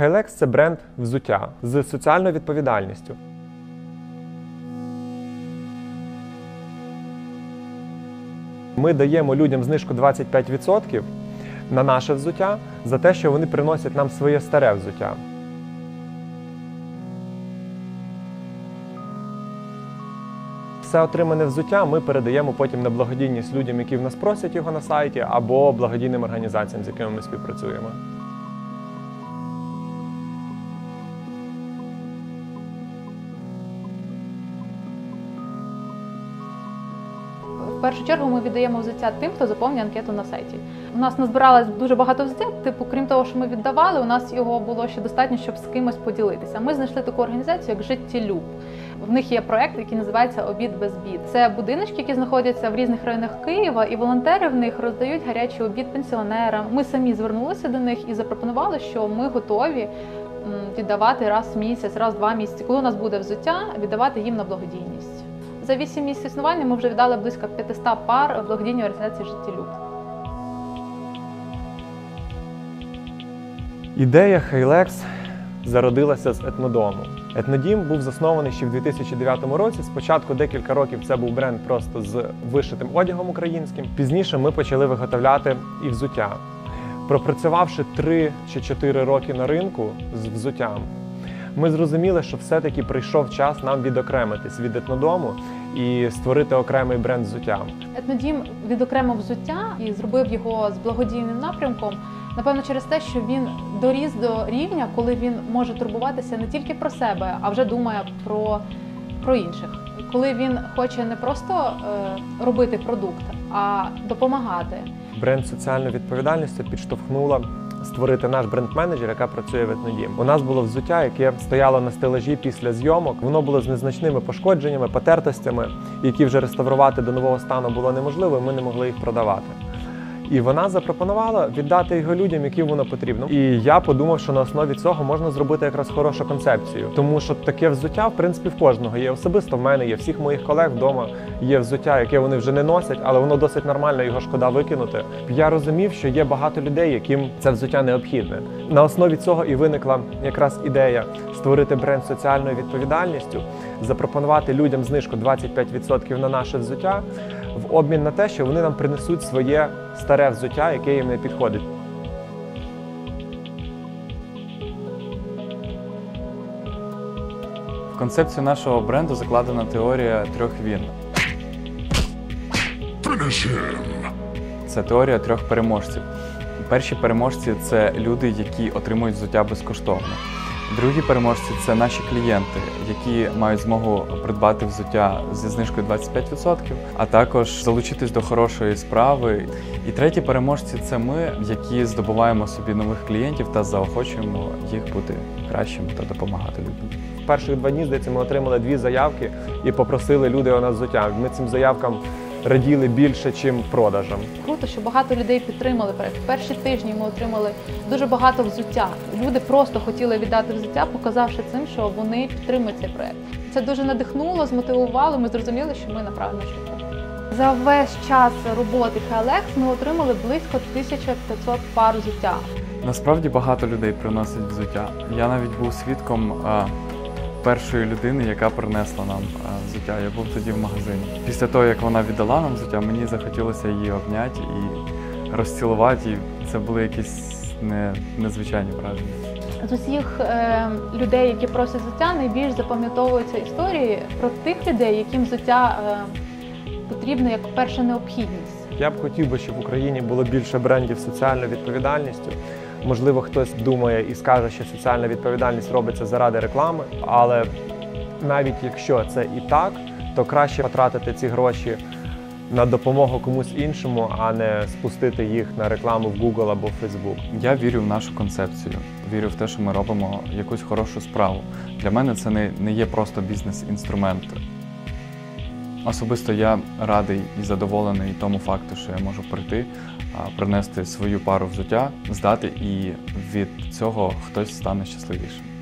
Highlex – це бренд взуття з соціальною відповідальністю. Ми даємо людям знижку 25% на наше взуття за те, що вони приносять нам своє старе взуття. Все отримане взуття ми передаємо потім на благодійність людям, які в нас просять його на сайті, або благодійним організаціям, з якими ми співпрацюємо. Першу чергу ми віддаємо взуття тим, хто заповнює анкету на сайті. У нас назбиралось дуже багато взуття. Типу, крім того, що ми віддавали, у нас його було ще достатньо, щоб з кимось поділитися. Ми знайшли таку організацію, як Життєлюб. В них є проект, який називається Обід без бід. Це будиночки, які знаходяться в різних районах Києва, і волонтери в них роздають гарячий обід пенсіонерам. Ми самі звернулися до них і запропонували, що ми готові віддавати раз в місяць, раз в два місяці, коли у нас буде взуття, віддавати їм на благодійність. За 8 місяців існування ми вже віддали близько 500 пар благодійній організації «Життєлюб». Ідея Highlex зародилася з етнодому. Етнодім був заснований ще в 2009 році. Спочатку декілька років це був бренд просто з вишитим одягом українським. Пізніше ми почали виготовляти і взуття. Пропрацювавши 3 чи 4 роки на ринку з взуттям, ми зрозуміли, що все-таки прийшов час нам відокремитись від етнодому і створити окремий бренд взуття. Етнодім відокремив взуття і зробив його з благодійним напрямком. Напевно, через те, що він доріс до рівня, коли він може турбуватися не тільки про себе, а вже думає про, про інших. Коли він хоче не просто е, робити продукт, а допомагати. Бренд соціальної відповідальності підштовхнула створити наш бренд-менеджер, яка працює в етнодім. У нас було взуття, яке стояло на стелажі після зйомок. Воно було з незначними пошкодженнями, потертостями, які вже реставрувати до нового стану було неможливо. і Ми не могли їх продавати. І вона запропонувала віддати його людям, яким воно потрібно. І я подумав, що на основі цього можна зробити якраз хорошу концепцію, тому що таке взуття, в принципі, в кожного є. Особисто в мене є всіх моїх колег вдома. Є взуття, яке вони вже не носять, але воно досить нормально, його шкода викинути. Я розумів, що є багато людей, яким це взуття необхідне. На основі цього і виникла якраз ідея створити бренд соціальною відповідальністю, запропонувати людям знижку 25% на наше взуття в обмін на те, що вони нам принесуть своє старе взуття, яке їм не підходить. В концепцію нашого бренду закладена теорія трьох він. Це теорія трьох переможців. Перші переможці це люди, які отримують взуття безкоштовно. Другі переможці це наші клієнти, які мають змогу придбати взуття зі знижкою 25%, а також залучитись до хорошої справи. І треті переможці це ми, які здобуваємо собі нових клієнтів та заохочуємо їх бути кращими та допомагати людям. В перших два дні, здається, ми отримали дві заявки і попросили люди у нас взуття. Ми цим заявкам раділи більше, чим продажам. Круто, що багато людей підтримали проект. В перші тижні ми отримали дуже багато взуття. Люди просто хотіли віддати взуття, показавши цим, що вони підтримують цей проект. Це дуже надихнуло, змотивувало. Ми зрозуміли, що ми на правильному шляху. За весь час роботи Highlex ми отримали близько 1500 пар взуття. Насправді багато людей приносить взуття. Я навіть був свідком а, першої людини, яка принесла нам а, взуття. Я був тоді в магазині. Після того, як вона віддала нам взуття, мені захотілося її обняти і розцілувати. І це були якісь не, незвичайні враження. З усіх е, людей, які просять взуття, найбільш запам'ятовуються історії про тих людей, яким взуття е, потрібно як перша необхідність. Я б хотів би, щоб в Україні було більше брендів з соціальною відповідальністю. Можливо, хтось думає і скаже, що соціальна відповідальність робиться заради реклами, але навіть якщо це і так, то краще потратити ці гроші на допомогу комусь іншому, а не спустити їх на рекламу в Google або Facebook. Я вірю в нашу концепцію, вірю в те, що ми робимо якусь хорошу справу. Для мене це не, не є просто бізнес-інструмент. Особисто я радий і задоволений тому факту, що я можу прийти, принести свою пару взуття, здати, і від цього хтось стане щасливішим.